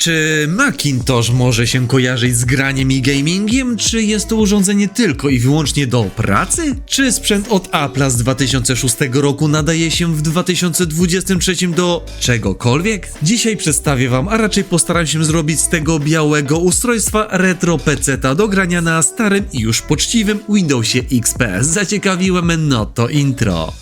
Czy Macintosh może się kojarzyć z graniem i gamingiem? Czy jest to urządzenie tylko i wyłącznie do pracy? Czy sprzęt od Apple'a z 2006 roku nadaje się w 2023 do czegokolwiek? Dzisiaj przedstawię wam, a raczej postaram się zrobić z tego białego ustrojstwa retro peceta do grania na starym i już poczciwym Windowsie XP. Zaciekawiłem, no to intro.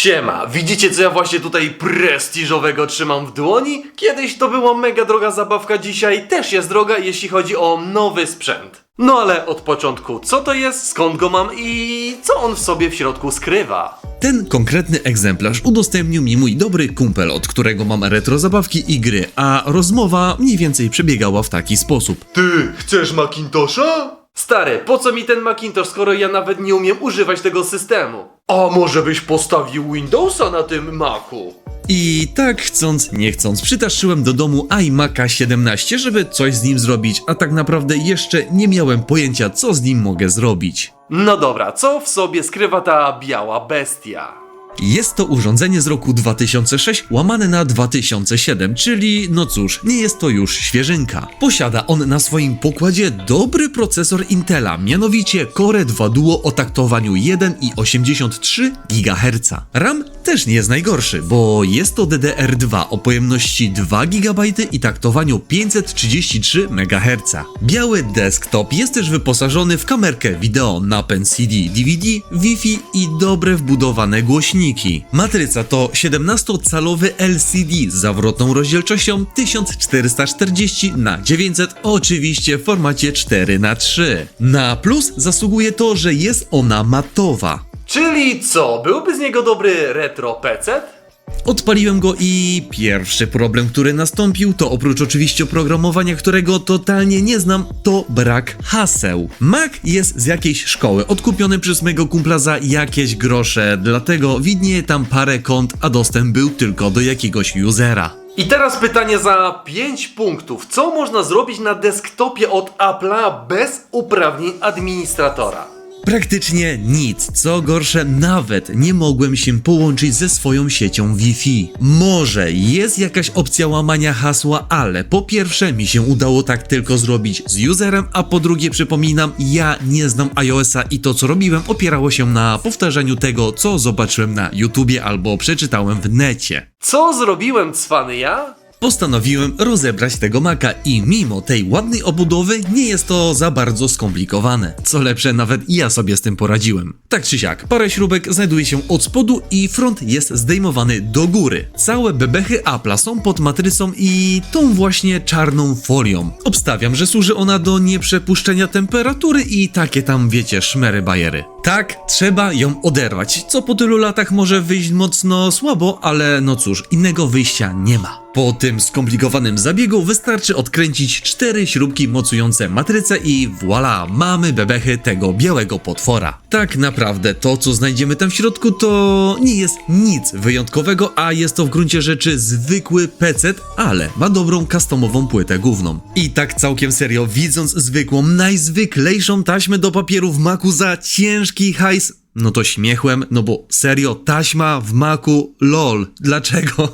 Siema, widzicie co ja właśnie tutaj prestiżowego trzymam w dłoni? Kiedyś to była mega droga zabawka, dzisiaj też jest droga, jeśli chodzi o nowy sprzęt. No ale od początku, co to jest, skąd go mam i co on w sobie w środku skrywa? Ten konkretny egzemplarz udostępnił mi mój dobry kumpel, od którego mam retro zabawki i gry, a rozmowa mniej więcej przebiegała w taki sposób. Ty, chcesz Macintosha? Stary, po co mi ten Macintosh, skoro ja nawet nie umiem używać tego systemu? A może byś postawił Windowsa na tym Macu? I tak chcąc, nie chcąc, przytaszyłem do domu iMac'a 17, żeby coś z nim zrobić, a tak naprawdę jeszcze nie miałem pojęcia, co z nim mogę zrobić. No dobra, co w sobie skrywa ta biała bestia? Jest to urządzenie z roku 2006 łamane na 2007, czyli no cóż, nie jest to już świeżynka. Posiada on na swoim pokładzie dobry procesor Intela, mianowicie Core 2 Duo o taktowaniu 1,83 GHz. RAM też nie jest najgorszy, bo jest to DDR2 o pojemności 2 GB i taktowaniu 533 MHz. Biały desktop jest też wyposażony w kamerkę wideo, napęd CD, DVD, Wi-Fi i dobre wbudowane głośniki. Matryca to 17-calowy LCD z zawrotną rozdzielczością 1440 na 900 oczywiście w formacie 4 x 3 Na plus zasługuje to, że jest ona matowa. Czyli co, byłby z niego dobry retro PC? Odpaliłem go i pierwszy problem, który nastąpił, to oprócz oczywiście oprogramowania, którego totalnie nie znam, to brak haseł. Mac jest z jakiejś szkoły, odkupiony przez mego kumpla za jakieś grosze, dlatego widnieje tam parę kont, a dostęp był tylko do jakiegoś usera. I teraz pytanie za 5 punktów. Co można zrobić na desktopie od Apple'a bez uprawnień administratora? Praktycznie nic, co gorsze, nawet nie mogłem się połączyć ze swoją siecią Wi-Fi. Może jest jakaś opcja łamania hasła, ale po pierwsze mi się udało tak tylko zrobić z userem, a po drugie przypominam, ja nie znam iOS-a i to co robiłem opierało się na powtarzaniu tego, co zobaczyłem na YouTubie albo przeczytałem w necie. Co zrobiłem, cwany ja? Postanowiłem rozebrać tego maka i mimo tej ładnej obudowy nie jest to za bardzo skomplikowane. Co lepsze, nawet ja sobie z tym poradziłem. Tak czy siak, parę śrubek znajduje się od spodu i front jest zdejmowany do góry. Całe bebechy Apple'a są pod matrycą i tą właśnie czarną folią. Obstawiam, że służy ona do nieprzepuszczenia temperatury i takie tam wiecie szmery bajery. Tak, trzeba ją oderwać, co po tylu latach może wyjść mocno słabo, ale no cóż, innego wyjścia nie ma. Po tym skomplikowanym zabiegu wystarczy odkręcić cztery śrubki mocujące matrycę i voilà, mamy bebechy tego białego potwora. Tak naprawdę to, co znajdziemy tam w środku, to nie jest nic wyjątkowego, a jest to w gruncie rzeczy zwykły PC, ale ma dobrą customową płytę główną. I tak całkiem serio, widząc zwykłą, najzwyklejszą taśmę do papieru w maku za ciężki hajs, no to śmiechłem, no bo serio, taśma w maku, lol, dlaczego?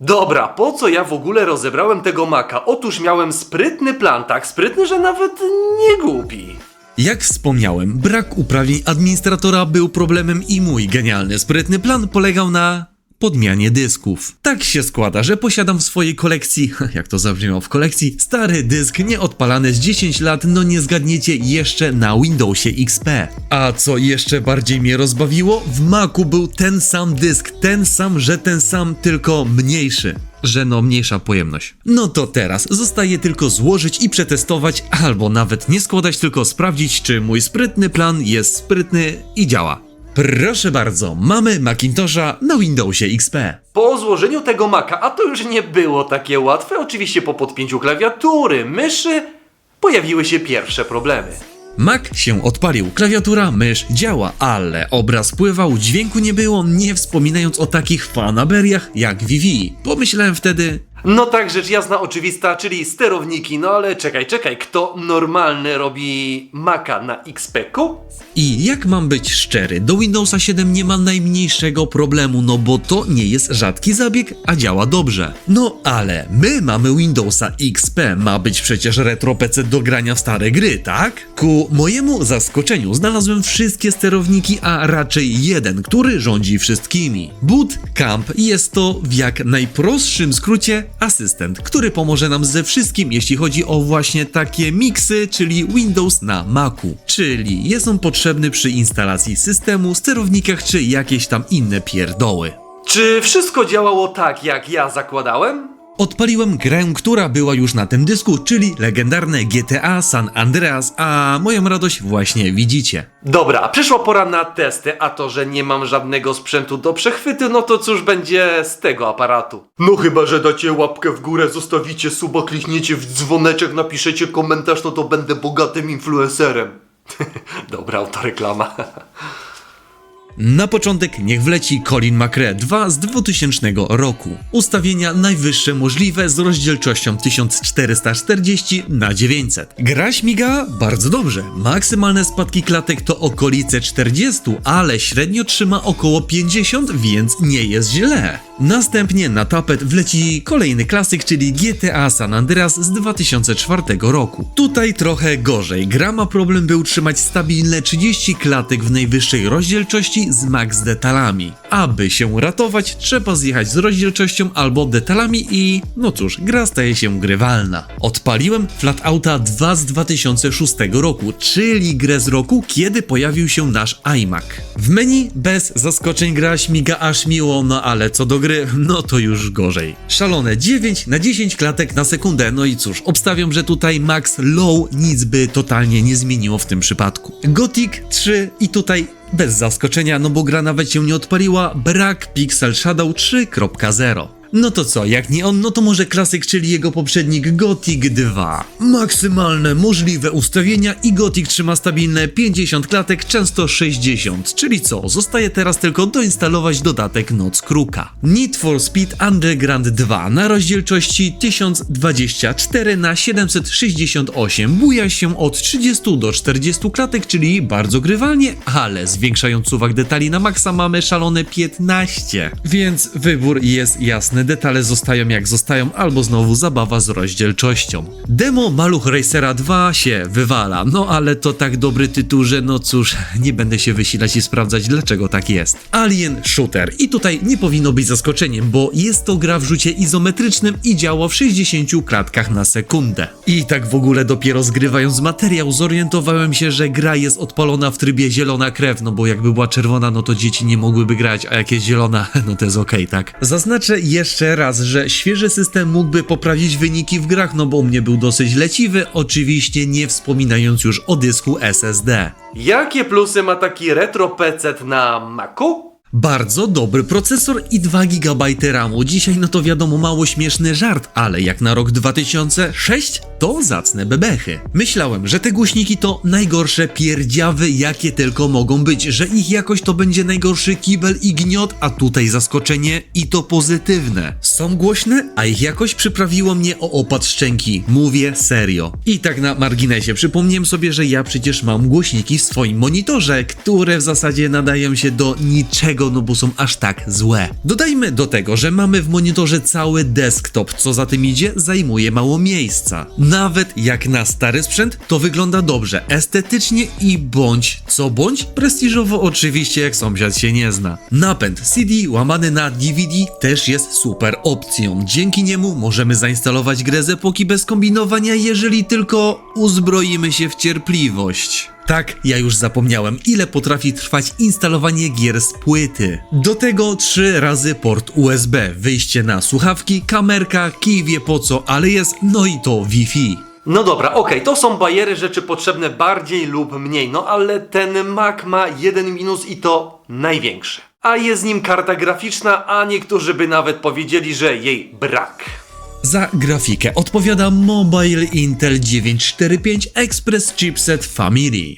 Dobra, po co ja w ogóle rozebrałem tego Maca? Otóż miałem sprytny plan, tak sprytny, że nawet nie głupi. Jak wspomniałem, brak uprawnień administratora był problemem i mój genialny, sprytny plan polegał na podmianie dysków. Tak się składa, że posiadam w swojej kolekcji, jak to zabrzmiało w kolekcji, stary dysk nieodpalany z 10 lat, no nie zgadniecie, jeszcze na Windowsie XP. A co jeszcze bardziej mnie rozbawiło, w Macu był ten sam dysk, ten sam, że ten sam, tylko mniejszy że no mniejsza pojemność. No to teraz zostaje tylko złożyć i przetestować, albo nawet nie składać, tylko sprawdzić, czy mój sprytny plan jest sprytny i działa. Proszę bardzo, mamy Macintosha na Windowsie XP. Po złożeniu tego Maca, a to już nie było takie łatwe, oczywiście po podpięciu klawiatury, myszy, pojawiły się pierwsze problemy. Mac się odpalił, klawiatura, mysz działa, ale obraz pływał, dźwięku nie było, nie wspominając o takich fanaberiach jak Vivi. Pomyślałem wtedy, No tak, rzecz jasna, oczywista, czyli sterowniki, no ale czekaj, czekaj, kto normalny robi Maca na XP-ku? I jak mam być szczery, do Windowsa 7 nie ma najmniejszego problemu, no bo to nie jest rzadki zabieg, a działa dobrze. No ale my mamy Windowsa XP, ma być przecież retro PC do grania w stare gry, tak? Ku mojemu zaskoczeniu znalazłem wszystkie sterowniki, a raczej jeden, który rządzi wszystkimi. Boot Camp jest to w jak najprostszym skrócie asystent, który pomoże nam ze wszystkim, jeśli chodzi o właśnie takie miksy, czyli Windows na Macu. Czyli jest on potrzebny przy instalacji systemu, sterownikach czy jakieś tam inne pierdoły. Czy wszystko działało tak, jak ja zakładałem? Odpaliłem grę, która była już na tym dysku, czyli legendarne GTA San Andreas, a moją radość właśnie widzicie. Dobra, przyszła pora na testy, a to, że nie mam żadnego sprzętu do przechwytu, no to cóż będzie z tego aparatu? No chyba, że dacie łapkę w górę, zostawicie suba, klikniecie w dzwoneczek, napiszecie komentarz, no to będę bogatym influencerem. Dobra, autoreklama. Na początek niech wleci Colin McRae 2 z 2000 roku. Ustawienia najwyższe możliwe z rozdzielczością 1440 na 900. Gra śmiga bardzo dobrze. Maksymalne spadki klatek to okolice 40, ale średnio trzyma około 50, więc nie jest źle. Następnie na tapet wleci kolejny klasyk, czyli GTA San Andreas z 2004 roku. Tutaj trochę gorzej. Gra ma problem, by utrzymać stabilne 30 klatek w najwyższej rozdzielczości z max detalami. Aby się ratować, trzeba zjechać z rozdzielczością albo detalami i no cóż, gra staje się grywalna. Odpaliłem Flatouta 2 z 2006 roku, czyli grę z roku, kiedy pojawił się nasz iMac. W menu bez zaskoczeń gra śmiga aż miło, no ale co do gry, no to już gorzej. Szalone 9 na 10 klatek na sekundę, no i cóż, obstawiam, że tutaj max low nic by totalnie nie zmieniło w tym przypadku. Gothic 3 i tutaj bez zaskoczenia, no bo gra nawet się nie odpaliła, brak Pixel Shadow 3.0. No to co, jak nie on, no to może klasyk, czyli jego poprzednik Gothic 2. Maksymalne możliwe ustawienia i Gothic trzyma stabilne 50 klatek, często 60. Czyli co, zostaje teraz tylko doinstalować dodatek Noc Kruka. Need for Speed Underground 2 na rozdzielczości 1024 na 768 buja się od 30 do 40 klatek, czyli bardzo grywalnie, ale zwiększając suwak detali na maksa mamy szalone 15. Więc wybór jest jasny, detale zostają jak zostają, albo znowu zabawa z rozdzielczością. Demo Maluch Racera 2 się wywala, no ale to tak dobry tytuł, że no cóż, nie będę się wysilać i sprawdzać dlaczego tak jest. Alien Shooter i tutaj nie powinno być zaskoczeniem, bo jest to gra w rzucie izometrycznym i działa w 60 klatkach na sekundę. I tak w ogóle dopiero zgrywając materiał zorientowałem się, że gra jest odpalona w trybie zielona krew, no bo jakby była czerwona, no to dzieci nie mogłyby grać, a jak jest zielona, no to jest okej, tak? Zaznaczę jeszcze raz, że świeży system mógłby poprawić wyniki w grach, no bo u mnie był dosyć leciwy, oczywiście nie wspominając już o dysku SSD. Jakie plusy ma taki retro PC na Macu? Bardzo dobry procesor i 2 GB RAMu. Dzisiaj no to wiadomo mało śmieszny żart, ale jak na rok 2006 to zacne bebechy. Myślałem, że te głośniki to najgorsze pierdziawy jakie tylko mogą być, że ich jakość to będzie najgorszy kibel i gniot, a tutaj zaskoczenie i to pozytywne. Są głośne, a ich jakość przyprawiło mnie o opad szczęki. Mówię serio. I tak na marginesie przypomniałem sobie, że ja przecież mam głośniki w swoim monitorze, które w zasadzie nadają się do niczego, no bo są aż tak złe. Dodajmy do tego, że mamy w monitorze cały desktop, co za tym idzie, zajmuje mało miejsca. Nawet jak na stary sprzęt, to wygląda dobrze, estetycznie i bądź co bądź, prestiżowo oczywiście jak sąsiad się nie zna. Napęd CD łamany na DVD też jest super opcją. Dzięki niemu możemy zainstalować grę z epoki bez kombinowania, jeżeli tylko uzbroimy się w cierpliwość. Tak, ja już zapomniałem, ile potrafi trwać instalowanie gier z płyty. Do tego trzy razy port USB, wyjście na słuchawki, kamerka, kij wie po co, ale jest, no i to Wi-Fi. No dobra, okej, to są bariery, rzeczy potrzebne bardziej lub mniej, no ale ten Mac ma jeden minus i to największy. A jest nim karta graficzna, a niektórzy by nawet powiedzieli, że jej brak. Za grafikę odpowiada Mobile Intel 945 Express Chipset Family.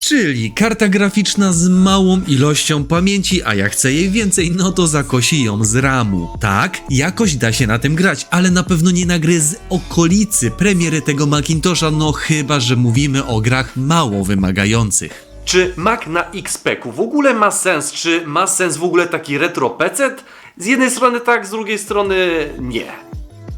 Czyli karta graficzna z małą ilością pamięci, a jak chce jej więcej, no to zakosi ją z ramu. Tak, jakoś da się na tym grać, ale na pewno nie na gry z okolicy premiery tego Macintosha, no chyba, że mówimy o grach mało wymagających. Czy Mac na XP-ku w ogóle ma sens? Czy ma sens w ogóle taki retro PC? Z jednej strony tak, z drugiej strony nie.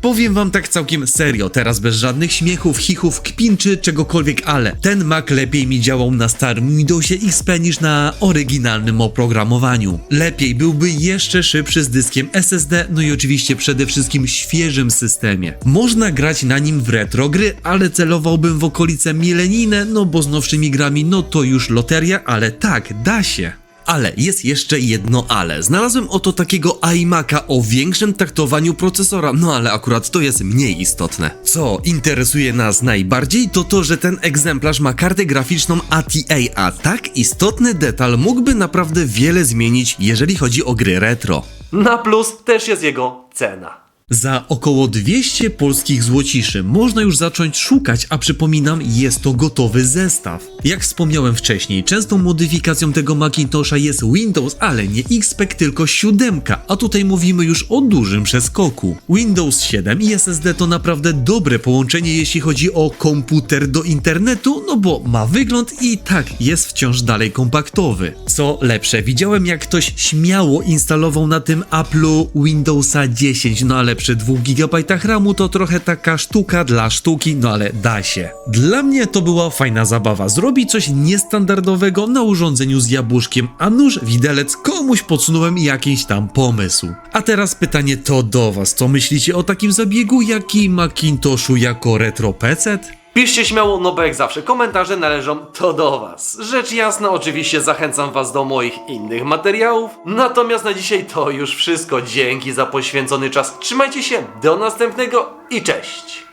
Powiem wam tak całkiem serio, teraz bez żadnych śmiechów, chichów, kpin czy czegokolwiek, ale ten Mac lepiej mi działał na starym Windowsie XP niż na oryginalnym oprogramowaniu. Lepiej byłby jeszcze szybszy z dyskiem SSD, no i oczywiście przede wszystkim świeżym systemie. Można grać na nim w retro gry, ale celowałbym w okolice milenijne, no bo z nowszymi grami no to już loteria, ale tak, da się. Ale jest jeszcze jedno ale. Znalazłem oto takiego iMac'a o większym taktowaniu procesora, no ale akurat to jest mniej istotne. Co interesuje nas najbardziej to to, że ten egzemplarz ma kartę graficzną ATA, a tak istotny detal mógłby naprawdę wiele zmienić, jeżeli chodzi o gry retro. Na plus też jest jego cena. Za około 200 polskich złociszy można już zacząć szukać, a przypominam, jest to gotowy zestaw. Jak wspomniałem wcześniej, częstą modyfikacją tego Macintosha jest Windows, ale nie XP, tylko 7, a tutaj mówimy już o dużym przeskoku. Windows 7 i SSD to naprawdę dobre połączenie, jeśli chodzi o komputer do internetu, no bo ma wygląd i tak jest wciąż dalej kompaktowy. Co lepsze, widziałem jak ktoś śmiało instalował na tym Apple'u Windowsa 10, no ale przy 2 GB RAMu to trochę taka sztuka dla sztuki, no ale da się. Dla mnie to była fajna zabawa. Zrobić coś niestandardowego na urządzeniu z jabłuszkiem, a nóż widelec komuś podsunąłem jakiś tam pomysł. A teraz pytanie to do was. Co myślicie o takim zabiegu, jak i Macintoshu jako retro PC? Piszcie śmiało, no bo jak zawsze komentarze należą to do was. Rzecz jasna, oczywiście zachęcam was do moich innych materiałów. Natomiast na dzisiaj to już wszystko. Dzięki za poświęcony czas. Trzymajcie się, do następnego i cześć!